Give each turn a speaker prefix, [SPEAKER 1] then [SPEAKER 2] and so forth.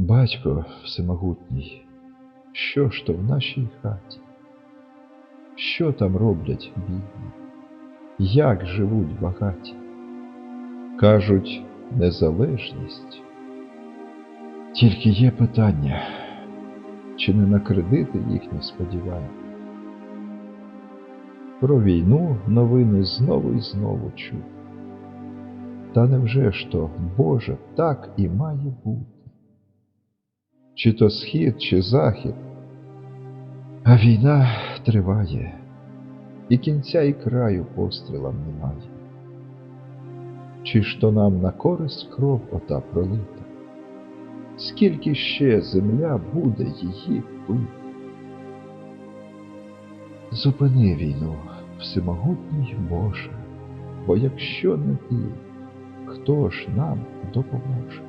[SPEAKER 1] Батько всемогутній, що ж то в нашій хаті? Що там роблять бідні? Як живуть багаті? Кажуть, незалежність. Тільки є питання, чи не на кредити їхні сподівання? Про війну новини знову і знову чую. Та невже ж то, Боже, так і має бути? Чи то схід, чи захід, а війна триває, і кінця і краю пострілам немає. Чи ж то нам на користь кров ота пролита? Скільки ще земля буде її пити? Зупини війну, всемогутній Боже, бо якщо не ти, хто ж нам допоможе?